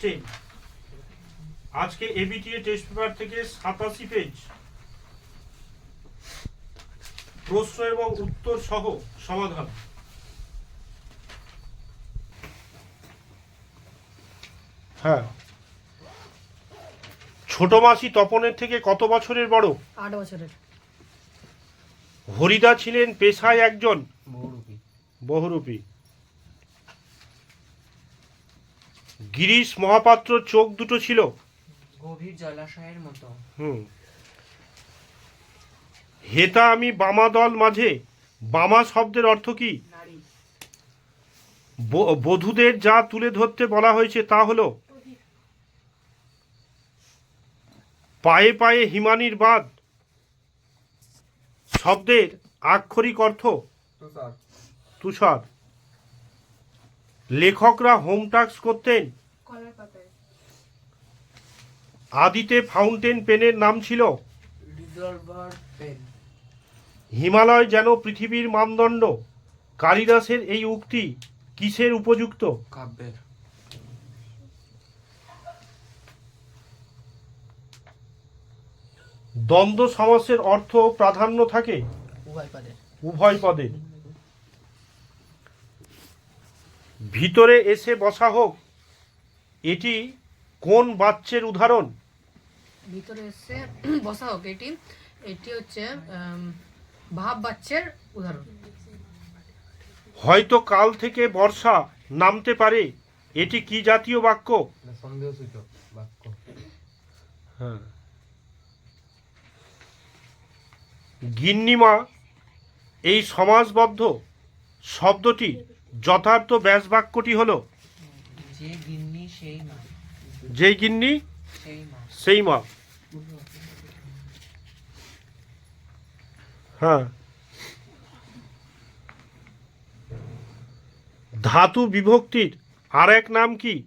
Ten আজকে ABTA test paper থেকে সাতাশি পেজ প্রশ্ন এবং উত্তর সহ সমাধান। হ্যাঁ। ছোট মাসি তপনের থেকে কত বছরের বড়? আট বছরের। হরিদা ছিলেন পেশায় একজন? বহুরূপী। বহুরূপী। গিরিশ মহাপাত্র চোখ দুটো ছিল। গভীর জলাশয়ের মতো। হুম। হেতা আমি বামা দল মাঝে বামা শব্দের অর্থ কি? বধূদের যা তুলে ধরতে বলা হয়েছে তা হলো পায়ে পায়ে হিমানির বাদ শব্দের আক্ষরিক অর্থ তুষার। লেখকরা হোম টাস্ক করতেন আদিতে ফাউন্টেন পেনের নাম ছিল? হিমালয় যেন পৃথিবীর মানদণ্ড। কালিদাসের এই উক্তি কিসের উপযুক্ত? কাব্যের। দ্বন্দ্ব সমাসের অর্থ প্রাধান্য থাকে? উভয় পদে। উভয় পদে। ভিতরে এসে বসা হোক এটি কোন বাচ্চের উদাহরণ? ভিতরে এসে বসা হোক এটি। এটি হচ্ছে ভাব বাচ্চের উদাহরণ। হয়তো কাল থেকে বর্ষা নামতে পারে। এটি কি জাতীয় বাক্য? সন্দেহসূচক বাক্য। হ্যাঁ। গিন্নিমা এই সমাজবদ্ধ শব্দটি যথার্থ ব্যাস বাক্যটি হলো যে গিন্নি সেই মা। যেই গিন্নি সেই মা। সেই মা। হ্যাঁ। ধাতু বিভক্তির আর এক নাম কি?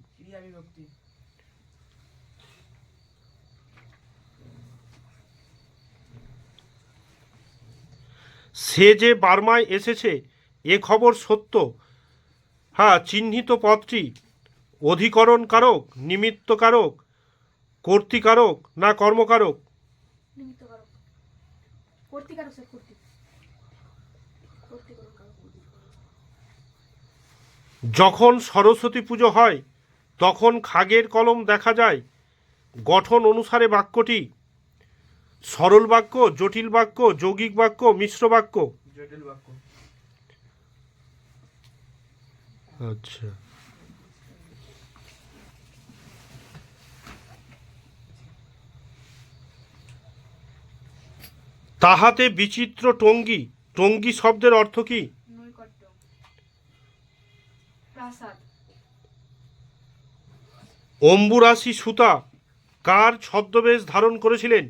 সে যে বার্মায় এসেছে এ খবর সত্য। হ্যাঁ চিহ্নিত পদটি অধিকরণ কারক নিমিত্ত কারক কর্তিকারক না কর্মকারক? যখন সরস্বতী পুজো হয় তখন খাগের কলম দেখা যায়। গঠন অনুসারে বাক্যটি সরল বাক্য জটিল বাক্য যৌগিক বাক্য মিশ্র বাক্য। জটিল বাক্য। আচ্ছা। তাহাতে বিচিত্র টঙ্গী। টঙ্গী শব্দের অর্থ কি? নৈকট্য। প্রাসাদ। অম্বুরাশি সুতা কার ছদ্মবেশ ধারণ করছিলেন?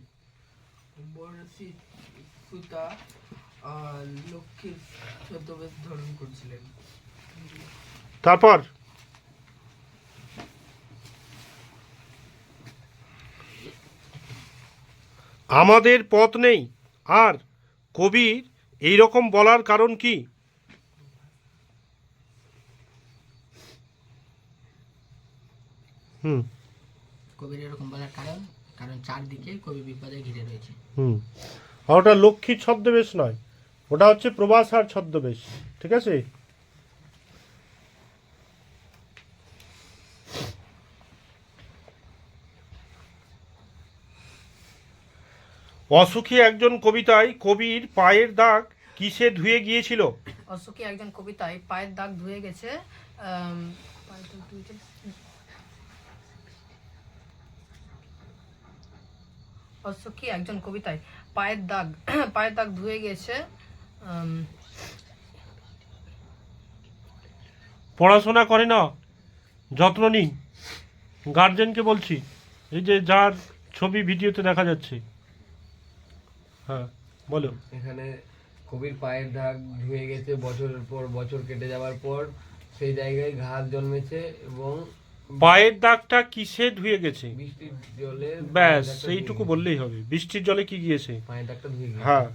তারপর? আমাদের পথ নেই। আর কবির এই রকম বলার কারণ কি? হুম। কবির এরকম বলার কারণ কারণ চারদিকে কবি বিপদে ঘিরে রয়েছে। হুম। আর ওটা লক্ষ্মীর ছদ্মবেশ নয় ওটা হচ্ছে প্রবাসার ছদ্মবেশ ঠিক আছে? অসুখী একজন কবিতায় কবির পায়ের দাগ কিসে ধুয়ে গিয়েছিল? অশোকী একজন কবিতায় পায়ের দাগ ধুয়ে গেছে। অশোকী একজন কবিতায় পায়ের দাগ পায়ের দাগ ধুয়ে গেছে পড়াশোনা করে না যত্ন নিন। গার্জেনকে বলছি এই যে যার ছবি ভিডিওতে দেখা যাচ্ছে। হ্যাঁ বলো। এখানে কবির পায়ের দাগ ধুয়ে গেছে বছরের পর বছর কেটে যাওয়ার পর। সেই জায়গায় ঘাস জন্মেছে এবং পায়ের দাগটা কিসে ধুয়ে গেছে? বৃষ্টির জলে ব্যাস এইটুকু সেইটুকু বললেই হবে। বৃষ্টির জলে কি গিয়েছে? পায়ের দাগটা ধুয়ে গেছে। হ্যাঁ।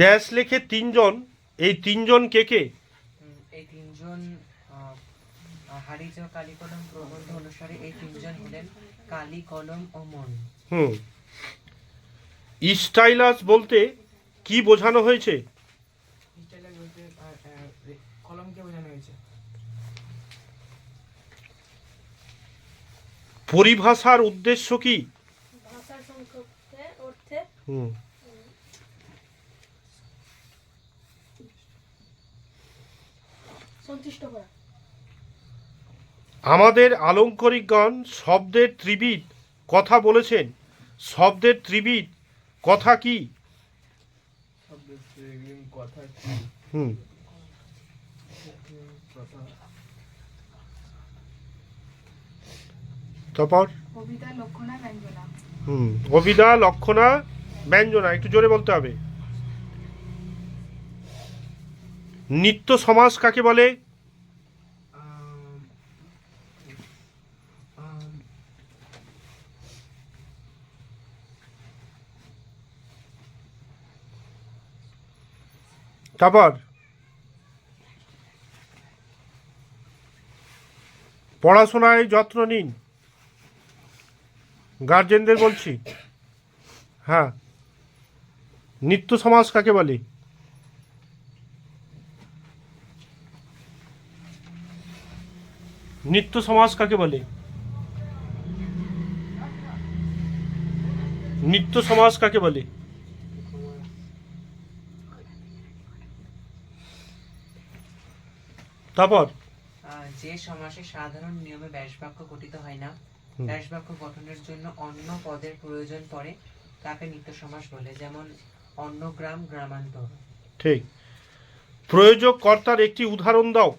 ড্যাশ লেখে তিনজন এই তিনজন কে কে? এই তিনজন হারিজ কালী কলম প্রবন্ধ অনুসারে এই তিনজন হলেন কালী কলম ও মন। হুম। স্টাইলাস বলতে কি বোঝানো হয়েছে? কলমকে বোঝানো পরিভাষার উদ্দেশ্য কি? ভাষার সংক্ষেপে অর্থে হুম। সন্তুষ্ট করা। আমাদের আলঙ্কারিকগণ শব্দের ত্রিবিধ কথা বলেছেন। শব্দের ত্রিবিধ কথা কি? শব্দের এগুলি কথা হুম। তারপর? কবিতা লক্ষণা ব্যঞ্জনা। হুম। অভিদা লক্ষণা ব্যঞ্জনা একটু জোরে বলতে হবে। নিত্য সমাজ কাকে বলে? তারপর পড়াশোনায় যত্ন নিন। গার্জেনদের বলছি। হ্যাঁ। নিত্য সমাজ কাকে বলে? নিত্য সমাজ কাকে বলে? নিত্য সমাজ কাকে বলে? তারপর? যে সমাসে সাধারণ নিয়মে ব্যাসবাক্য গঠিত হয় না। ব্যাসবাক্য গঠনের জন্য অন্য পদের প্রয়োজন পড়ে তাকে নিত্য সমাস বলে যেমন অন্নগ্রাম গ্রামান্তর। ঠিক। প্রয়োজক কর্তার একটি উদাহরণ দাও।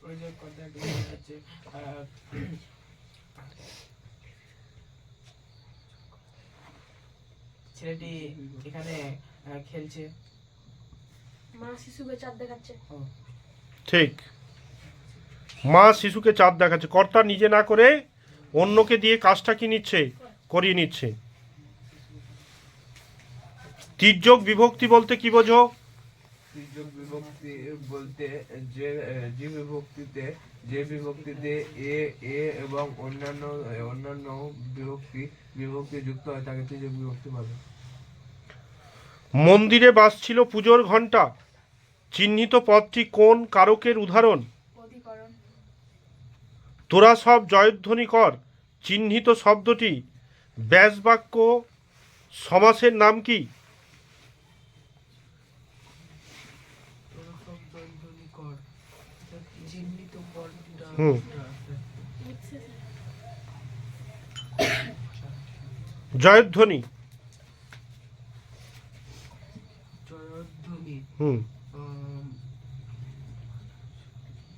প্রয়োজক কথা হচ্ছে ছেলেটি এখানে আহ, খেলছে। মা শিশুকে চাঁদ দেখাচ্ছে। ঠিক। মা শিশুকে চাঁদ দেখাচ্ছে। কর্তা নিজে না করে অন্যকে দিয়ে কাজটা কি নিচ্ছে? করিয়ে নিচ্ছে। তির্যক বিভক্তি বলতে কি বোঝো? তির্যক বিভক্তি বলতে যে যে বিভক্তিতে যে বিভক্তিতে এ এ এবং অন্যান্য অন্যান্য বিভক্তি বিভক্তি যুক্ত হয় তাকে তির্যক বিভক্তি বলে। মন্দিরে বাজছিল পুজোর ঘণ্টা। চিহ্নিত পদটি কোন কারকের উদাহরণ? তোরা সব জয়ধ্বনি কর চিহ্নিত শব্দটি। ব্যাসবাক্য সমাসের নাম কি? তোরা সব জয়ধ্বনি কর চিহ্নিত পদটা হুম। জয়ধ্বনি। জয়ধ্বনি। হুম আম,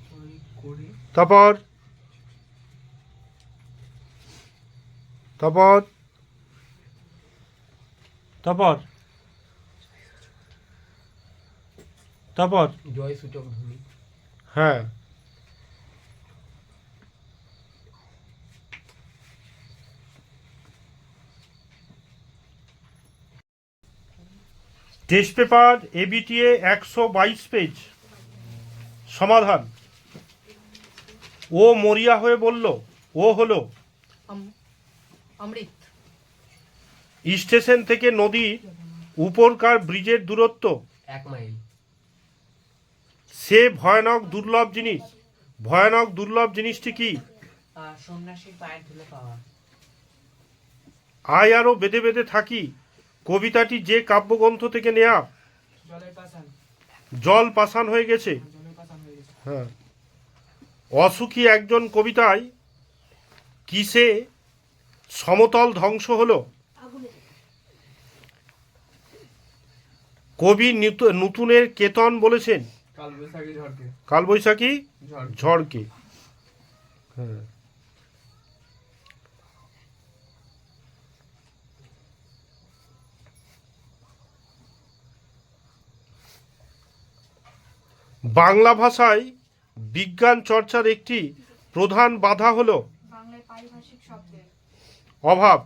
সই করে তারপর? তারপর? তারপর? তারপর? জয় সূচক ধ্বনি হ্যাঁ। টেস্ট পেপার এবিটিএ একশো বাইশ পেজ। সমাধান। ও মরিয়া হয়ে বলল ও হলো? অমৃত। স্টেশন থেকে নদী উপরকার ব্রিজের দূরত্ব। এক মাইল। সে ভয়ানক দুর্লভ জিনিস। ভয়ানক দুর্লভ জিনিসটি কি? সন্ন্যাসীর পায়ের ধুলে পাওয়া। আয় আরও বেঁধে বেঁধে থাকি। কবিতাটি যে কাব্যগ্রন্থ থেকে নেয়া। জলের জল পাষাণ পাশান হয়ে গেছে। হ্যাঁ। অসুখী একজন কবিতায় কিসে সমতল ধ্বংস হলো? কবি নতুনের কেতন বলেছেন। কালবৈশাখী ঝড়কে। ঝড়কে। হ্যাঁ। বাংলা ভাষায় বিজ্ঞান চর্চার একটি প্রধান বাধা হলো বাংলায় পারিভাষিক শব্দের অভাব।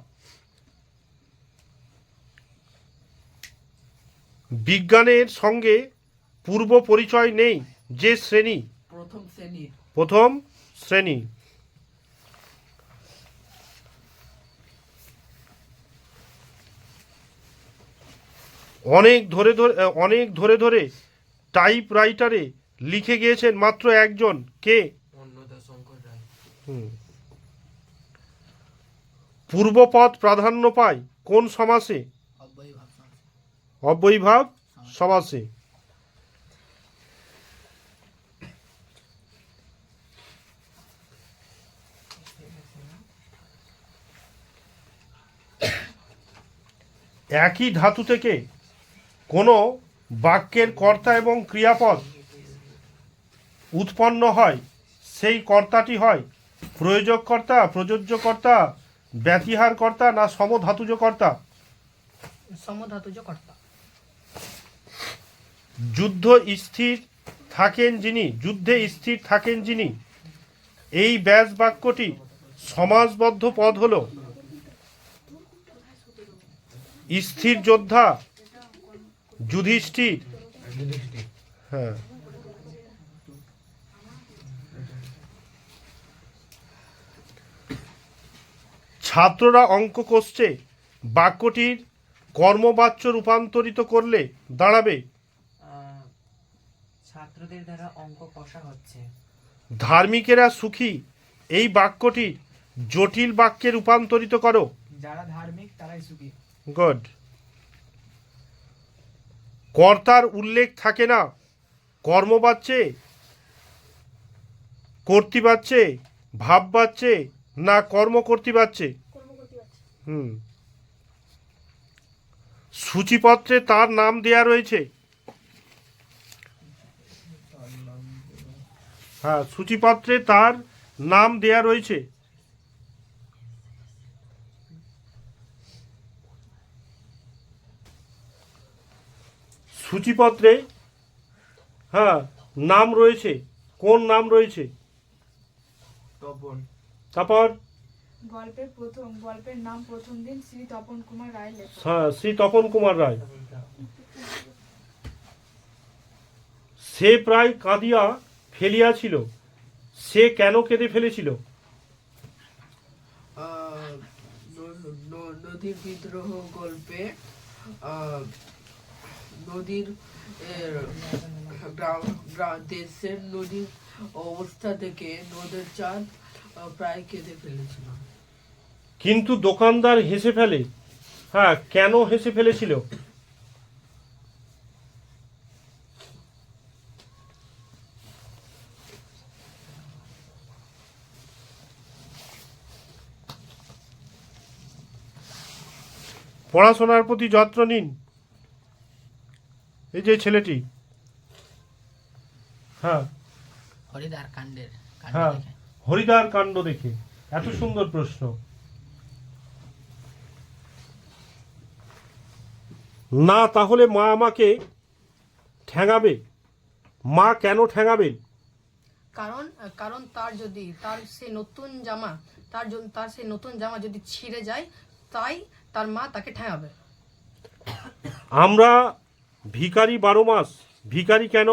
বিজ্ঞানের সঙ্গে পূর্ব পরিচয় নেই যে শ্রেণি। প্রথম শ্রেণির প্রথম শ্রেণি। অনেক ধরে ধরে অনেক ধরে ধরে টাইপ রাইটারে লিখে গিয়েছেন মাত্র একজন। কে। পূর্বপদ প্রাধান্য পায় কোন সমাসে? অব্যয়ভাব সমাসে। একই ধাতু থেকে কোনো বাক্যের কর্তা এবং ক্রিয়াপদ উৎপন্ন হয় সেই কর্তাটি হয় প্রয়োজককর্তা প্রযোজ্যকর্তা ব্যতিহারকর্তা না সমধাতুজ কর্তা সমধাতুজ কর্তা যুদ্ধ স্থির থাকেন যিনি যুদ্ধে স্থির থাকেন যিনি। এই ব্যাস বাক্যটি সমাজবদ্ধ পদ হল। স্থির যোদ্ধা যুধিষ্ঠির। হ্যাঁ। ছাত্ররা অঙ্ক কষছে বাক্যটির কর্মবাচ্য রূপান্তরিত করলে দাঁড়াবে। ছাত্রদের দ্বারা অঙ্ক কষা হচ্ছে। ধার্মিকেরা সুখী এই বাক্যটি জটিল বাক্যে রূপান্তরিত করো। যারা ধার্মিক তারাই সুখী। গুড। কর্তার উল্লেখ থাকে না কর্ম বাচ্চে কর্তৃ বাচ্চে ভাব বাচ্চে না কর্ম কর্তৃ বাচ্চে করতে পারছে হুম। সূচিপত্রে তার নাম দেয়া রয়েছে? হ্যাঁ সূচিপত্রে তার নাম দেয়া রয়েছে। সূচিপত্রে হ্যাঁ নাম রয়েছে। কোন নাম রয়েছে? তপন। তারপর গল্পের প্রথম গল্পের নাম প্রথম দিন শ্রী তপন কুমার রায় লেখা হ্যাঁ শ্রী তপন কুমার রায়। সে প্রায় কাঁদিয়া ফেলিয়াছিল। সে কেন কেঁদে ফেলেছিল? আহ, ন- ন- নদীর বিদ্রোহ গল্পে নদীর দেশের নদীর অবস্থা থেকে নদীর চাঁদ প্রায় কেঁদে ফেলেছিল। কিন্তু দোকানদার হেসে ফেলে। হ্যাঁ কেন হেসে ফেলেছিল? পড়াশোনার প্রতি যত্ন নিন। এই যে ছেলেটি। হ্যাঁ। হরিদার কাণ্ডের হ্যাঁ হরিদার কাণ্ড দেখে। এত সুন্দর প্রশ্ন। না তাহলে মা আমাকে ঠেঙাবে। মা কেন ঠ্যাঙাবেন কারণ কারণ তার যদি তার সে নতুন জামা তার জন্য তার সেই নতুন জামা যদি ছিঁড়ে যায় তাই তার মা তাকে ঠেঙাবে। আমরা ভিখারি বারো মাস। ভিখারি কেন?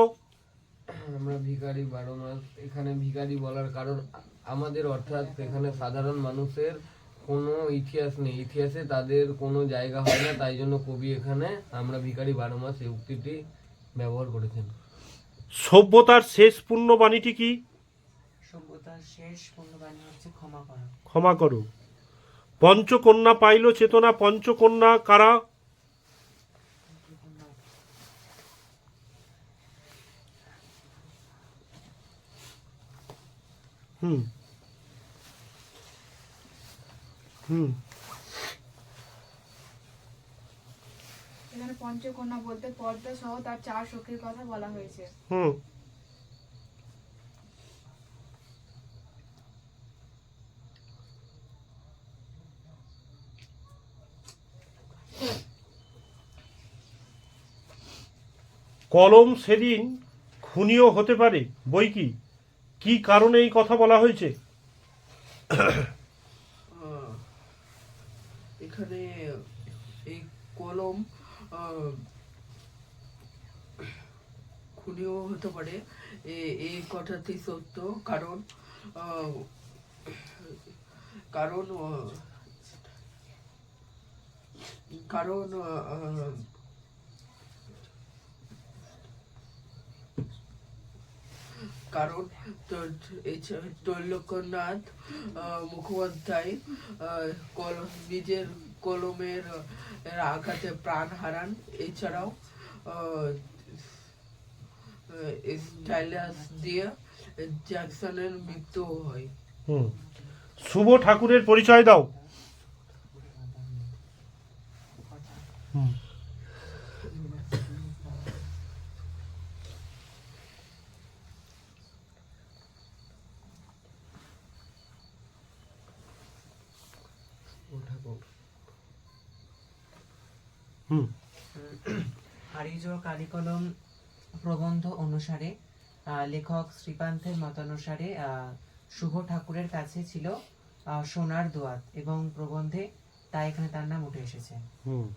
আমরা ভিখারি বারো মাস। এখানে ভিখারি বলার কারণ আমাদের অর্থাৎ এখানে সাধারণ মানুষের কোনো ইতিহাস নেই। ইতিহাসে তাদের কোনো জায়গা হয় না তাই জন্য কবি এখানে আমরা ভিখারি বারো মাস এই উক্তিটি ব্যবহার করেছেন। সভ্যতার শেষ পুণ্যবাণীটি কি? সভ্যতার শেষ পূর্ণবাণী হচ্ছে ক্ষমা করা। ক্ষমা করো। পঞ্চকন্যা পাইল চেতনা পঞ্চকন্যা কারা? হুম। হুম। এখানে পঞ্চকন্যা বলতে পদ্মা সহ তার চার সখীর কথা বলা হয়েছে। হুম। কলম সেদিন খুনিও হতে পারে বই কি? কি কারণে এই কথা বলা হয়েছে? এখানে এই কলম খুনিও হতে পারে। এই কথাটি সত্য। কারণ কারণ কারণ কারণ তো- এছা- ত্রৈলোক্যনাথ আহ, মুখোপাধ্যায় নিজের কলমের আঘাতে প্রাণ হারান। এছাড়াও স্টাইলাস দিয়ে জ্যাকসনের মৃত্যু হয়। হুম। শুভ ঠাকুরের পরিচয় দাও। হুম হুম হারিজ কালিকলম প্রবন্ধ অনুসারে লেখক শ্রীকান্তের মতানুসারে শুভ ঠাকুরের কাছে ছিল সোনার দোয়াত এবং প্রবন্ধে তাই এখানে তার নাম উঠে এসেছে। হুম।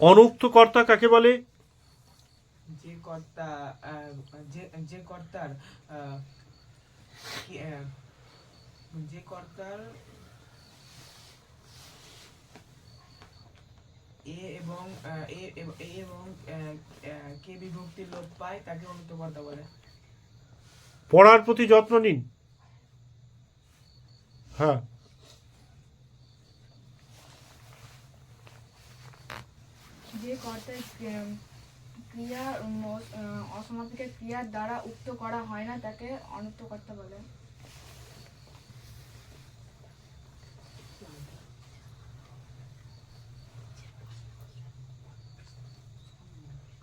অনুক্ত কর্তা কাকে বলে? কর্তা যে কর্তার যে কর্তার এ এবং এ এবং কে বিভক্তি লোপ পায় তাকে অনুক্ত কর্তা বলে। পড়ার প্রতি যত্ন নিন। হ্যাঁ। যে কর্তার ক্রিয়া- অসমাপিকা ক্রিয়ার দ্বারা উক্ত করা হয় না, তাকে অনুক্ত কর্তা বলে।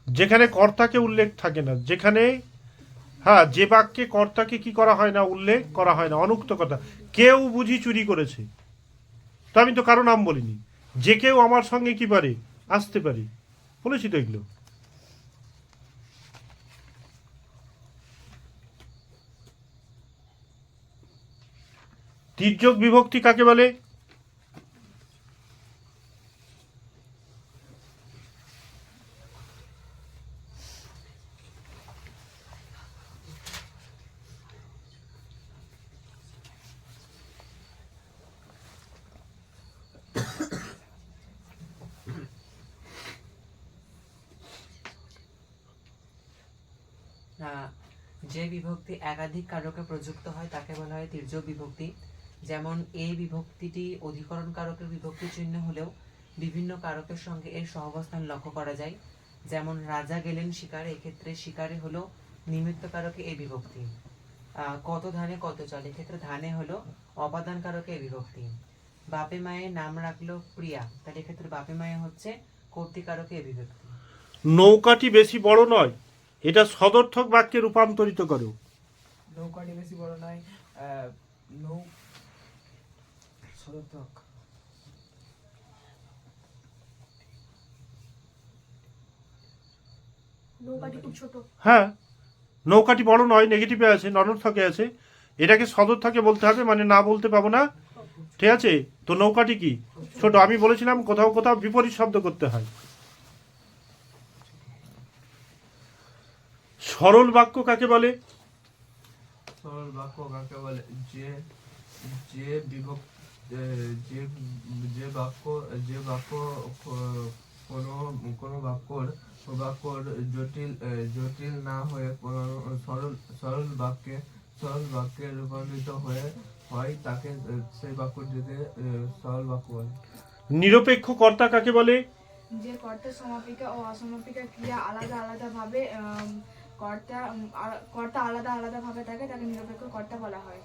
যেখানে কর্তাকে উল্লেখ থাকে না, যেখানে হ্যাঁ যে বাক্যে কর্তাকে কি করা হয় না, উল্লেখ করা হয় না অনুক্ত কথা কেউ বুঝি চুরি করেছে। তো আমি তো কারও নাম বলিনি। যে কেউ আমার সঙ্গে কি পারে, আসতে পারে। বলেছি তো এগুলো। তির্যক বিভক্তি কাকে বলে? যে বিভক্তি একাধিক কারকে প্রযুক্ত হয়, তাকে বলা হয় তির্যক বিভক্তি। যেমন এই বিভক্তিটি অধিকরণ কারকের বিভক্তি চিহ্ন হলেও বিভিন্ন কারকের সঙ্গে এর সহাবস্থান লক্ষ্য করা যায়। যেমন রাজা গেলেন শিকারে এক্ষেত্রে শিকারে হলো নিমিত্ত কারকে এই বিভক্তি। কত ধানে কত চলে এক্ষেত্রে ধানে হলো অপাদান কারকে এই বিভক্তি। বাপে মায়ের নাম রাখল প্রিয়া তাহলে এক্ষেত্রে বাপে মায়ে হচ্ছে কর্তিকারকে এ বিভক্তি। নৌকাটি বেশি বড় নয় এটা সদর্থক বাক্যে রূপান্তরিত করো নৌকাটি বেশি বড় নয় আহ, নৌ সদর্থক নৌকাটি হ্যাঁ নৌকাটি বড় নয় নেগেটিভে আছে ননর্থকে আছে। এটাকে সদর্থকে বলতে হবে মানে না বলতে পাবো না। ঠিক আছে? তো নৌকাটি কি? ছোট। আমি বলেছিলাম কোথাও কোথাও বিপরীত শব্দ করতে হয়। সরল বাক্য কাকে বলে? সরল বাক্য কাকে বলে? যে যে বিভক্ত যে যে বাক্য যে বাক্য কোনো কোনো বাক্যর বাক্যর জটিল জটিল না হয়ে সরল সরল বাক্যে সরল বাক্যে রূপান্তরিত হয়ে হয় তাকে সেই বাক্যটিকে সরল বাক্য বলে। নিরপেক্ষ কর্তা কাকে বলে? যে কর্তার সমাপিকা ও অসমাপিকা ক্রিয়া আলাদা আলাদা ভাবে কর্তা কর্তা আলাদা আলাদা ভাবে থাকে তাকে নিরপেক্ষ কর্তা বলা হয়।